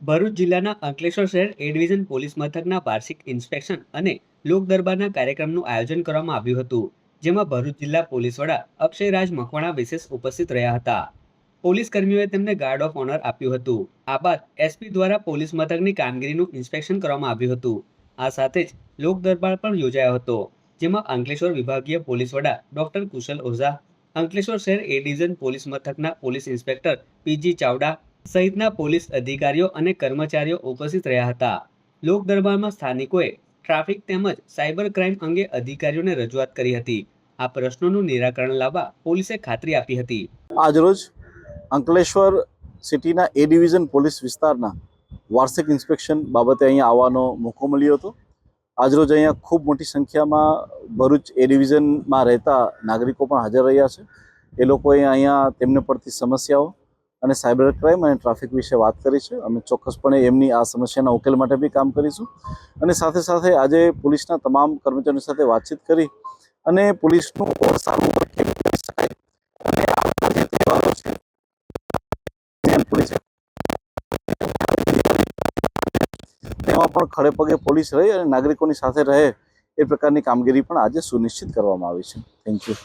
ભરૂચ જિલ્લાના અંકલેશ્વર શહેર A division police મથકના વાર્ષિક ઇન્સ્પેક્શન અને લોક દરબારના કાર્યક્રમનું આયોજન કરવામાં આવ્યું હતું, જેમાં ભરૂચ જિલ્લા પોલીસ વડા અક્ષયરાજ મકવાણા વિશેષ ઉપસ્થિત રહ્યા હતા. પોલીસ કર્મીઓએ તેમને ગાર્ડ ઓફ ઓનર આપ્યું હતું. આ બાદ એસપી દ્વારા પોલીસ મથકની કામગીરીનું ઇન્સ્પેક્શન કરવામાં આવ્યું હતું. આ સાથે જ લોક દરબાર પણ યોજાયો હતો, જેમાં અંકલેશ્વર વિભાગીય પોલીસ વડા ડોક્ટર કુશલ ઓઝા, અંકલેશ્વર શહેર એ ડિવિઝન પોલીસ મથકના પોલીસ ઇન્સ્પેક્ટર પીજી ચાવડા સહિતના પોલીસ અધિકારીઓ અને કર્મચારીઓ ઉપસ્થિત રહ્યા હતા. લોક દરબારમાં સ્થાનિકોએ ટ્રાફિક તેમજ સાયબર ક્રાઇમ અંગે અધિકારીઓને રજૂઆત કરી હતી. આ પ્રશ્નોનું નિરાકરણ લાવવા પોલીસે ખાતરી આપી હતી. આજરોજ અંકલેશ્વર સિટીના એ ડિવિઝન પોલીસ વિસ્તારના વાર્ષિક ઇન્સ્પેક્શન બાબતે અહીંયા આવવાનો મોકો મળ્યો હતો. આજરોજ અહીંયા ખૂબ મોટી સંખ્યામાં ભરૂચ એ ડિવિઝનમાં રહેતા નાગરિકો પણ હાજર રહ્યા છે. એ લોકોએ અહીંયા તેમને પડતી સમસ્યાઓ અને સાયબર ક્રાઇમ અને ટ્રાફિક વિશે વાત કરી છે. અમે ચોક્કસપણે એમની આ સમસ્યાના ઉકેલ માટે બી કામ કરીશું. અને સાથે સાથે આજે પોલીસના તમામ કર્મચારીઓ સાથે વાતચીત કરી અને પોલીસનું સારું વર્ક કેવી કરી શકાય અને જે તહેવારો છે તેમાં પણ ખડે પગે પોલીસ રહી અને નાગરિકોની સાથે રહે એ પ્રકારની કામગીરી પણ આજે સુનિશ્ચિત કરવામાં આવી છે. Thank you